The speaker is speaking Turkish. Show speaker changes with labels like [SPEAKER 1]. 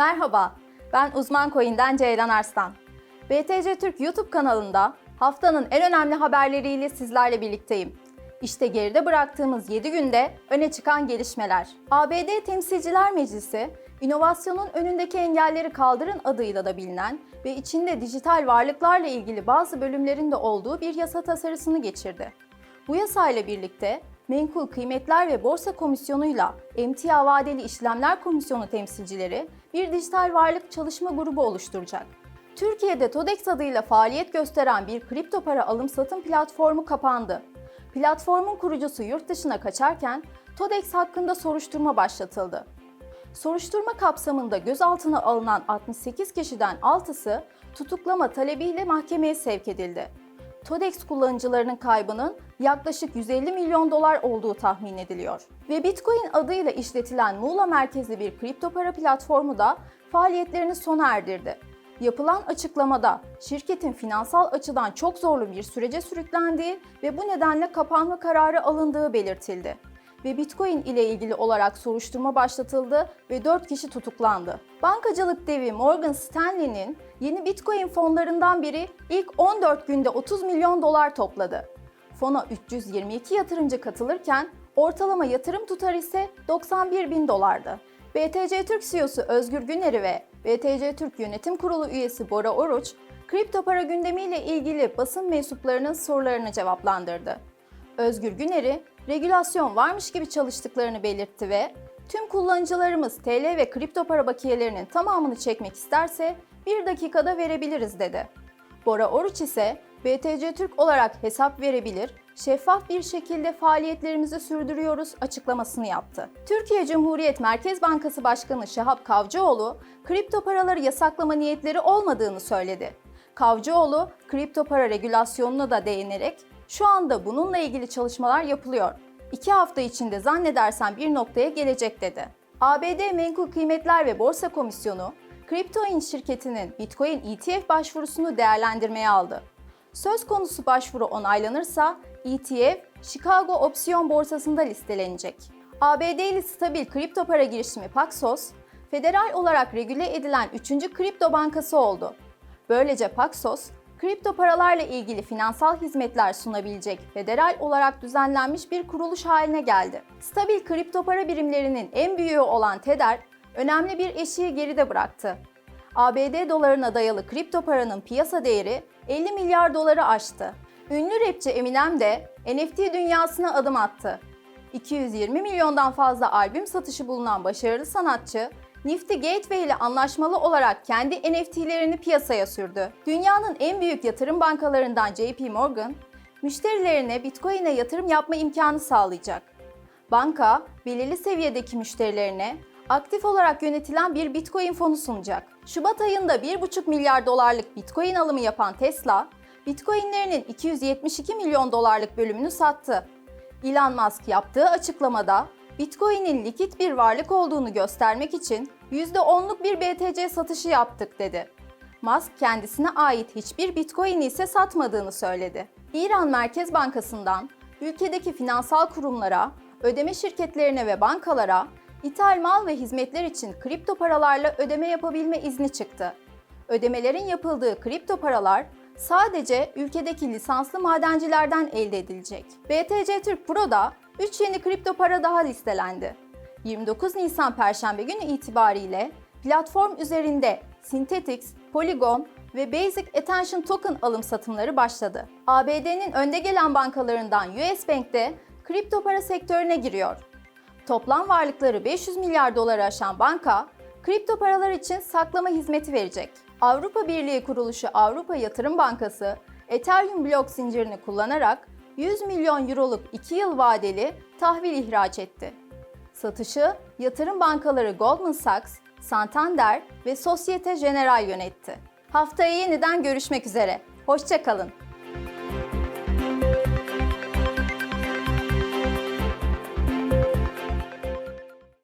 [SPEAKER 1] Merhaba, ben uzman coin'den Ceylan Arslan. BTC Türk YouTube kanalında haftanın en önemli haberleriyle sizlerle birlikteyim. İşte geride bıraktığımız 7 günde öne çıkan gelişmeler. ABD Temsilciler Meclisi, inovasyonun önündeki engelleri kaldırın adıyla da bilinen ve içinde dijital varlıklarla ilgili bazı bölümlerin de olduğu bir yasa tasarısını geçirdi. Bu yasayla birlikte Menkul Kıymetler ve Borsa Komisyonu'yla Emtia Vadeli İşlemler Komisyonu temsilcileri bir dijital varlık çalışma grubu oluşturacak. Türkiye'de TODEX adıyla faaliyet gösteren bir kripto para alım-satım platformu kapandı. Platformun kurucusu yurt dışına kaçarken TODEX hakkında soruşturma başlatıldı. Soruşturma kapsamında gözaltına alınan 68 kişiden 6'sı tutuklama talebiyle mahkemeye sevk edildi. TODEX kullanıcılarının kaybının yaklaşık 150 milyon dolar olduğu tahmin ediliyor. Ve Bitcoin adıyla işletilen Muğla merkezli bir kripto para platformu da faaliyetlerini sona erdirdi. Yapılan açıklamada şirketin finansal açıdan çok zorlu bir sürece sürüklendiği ve bu nedenle kapanma kararı alındığı belirtildi ve Bitcoin ile ilgili olarak soruşturma başlatıldı ve 4 kişi tutuklandı. Bankacılık devi Morgan Stanley'nin yeni Bitcoin fonlarından biri ilk 14 günde 30 milyon dolar topladı. Fona 322 yatırımcı katılırken ortalama yatırım tutarı ise 91 bin dolardı. BTC Türk CEO'su Özgür Güner'i ve BTC Türk Yönetim Kurulu üyesi Bora Oruç, kripto para gündemiyle ilgili basın mensuplarının sorularını cevaplandırdı. Özgür Güner'i regülasyon varmış gibi çalıştıklarını belirtti ve tüm kullanıcılarımız TL ve kripto para bakiyelerinin tamamını çekmek isterse bir dakikada verebiliriz dedi. Bora Oruç ise BTC Türk olarak hesap verebilir, şeffaf bir şekilde faaliyetlerimizi sürdürüyoruz açıklamasını yaptı. Türkiye Cumhuriyet Merkez Bankası Başkanı Şahap Kavcıoğlu, kripto paraları yasaklama niyetleri olmadığını söyledi. Kavcıoğlu, kripto para regülasyonuna da değinerek şu anda bununla ilgili çalışmalar yapılıyor. İki hafta içinde zannedersem bir noktaya gelecek dedi. ABD Menkul Kıymetler ve Borsa Komisyonu, CryptoIn şirketinin Bitcoin ETF başvurusunu değerlendirmeye aldı. Söz konusu başvuru onaylanırsa ETF, Chicago Opsiyon Borsası'nda listelenecek. ABD'li stabil kripto para girişimi Paxos, federal olarak regüle edilen 3. kripto bankası oldu. Böylece Paxos, kripto paralarla ilgili finansal hizmetler sunabilecek federal olarak düzenlenmiş bir kuruluş haline geldi. Stabil kripto para birimlerinin en büyüğü olan Tether, önemli bir eşiği geride bıraktı. ABD dolarına dayalı kripto paranın piyasa değeri 50 milyar doları aştı. Ünlü rapçi Eminem de NFT dünyasına adım attı. 220 milyondan fazla albüm satışı bulunan başarılı sanatçı, Nifty Gateway ile anlaşmalı olarak kendi NFT'lerini piyasaya sürdü. Dünyanın en büyük yatırım bankalarından JP Morgan, müşterilerine Bitcoin'e yatırım yapma imkanı sağlayacak. Banka, belirli seviyedeki müşterilerine aktif olarak yönetilen bir Bitcoin fonu sunacak. Şubat ayında 1,5 milyar dolarlık Bitcoin alımı yapan Tesla, Bitcoin'lerinin 272 milyon dolarlık bölümünü sattı. Elon Musk yaptığı açıklamada Bitcoin'in likit bir varlık olduğunu göstermek için %10'luk bir BTC satışı yaptık dedi. Musk kendisine ait hiçbir Bitcoin ise satmadığını söyledi. İran Merkez Bankası'ndan ülkedeki finansal kurumlara, ödeme şirketlerine ve bankalara ithal mal ve hizmetler için kripto paralarla ödeme yapabilme izni çıktı. Ödemelerin yapıldığı kripto paralar sadece ülkedeki lisanslı madencilerden elde edilecek. BTC Türk Pro'da 3 yeni kripto para daha listelendi. 29 Nisan Perşembe günü itibariyle platform üzerinde Synthetix, Polygon ve Basic Attention Token alım satımları başladı. ABD'nin önde gelen bankalarından US Bank de kripto para sektörüne giriyor. Toplam varlıkları 500 milyar doları aşan banka, kripto paralar için saklama hizmeti verecek. Avrupa Birliği kuruluşu Avrupa Yatırım Bankası, Ethereum blok zincirini kullanarak 100 milyon euroluk 2 yıl vadeli tahvil ihraç etti. Satışı yatırım bankaları Goldman Sachs, Santander ve Societe Generale yönetti. Haftaya yeniden görüşmek üzere. Hoşçakalın.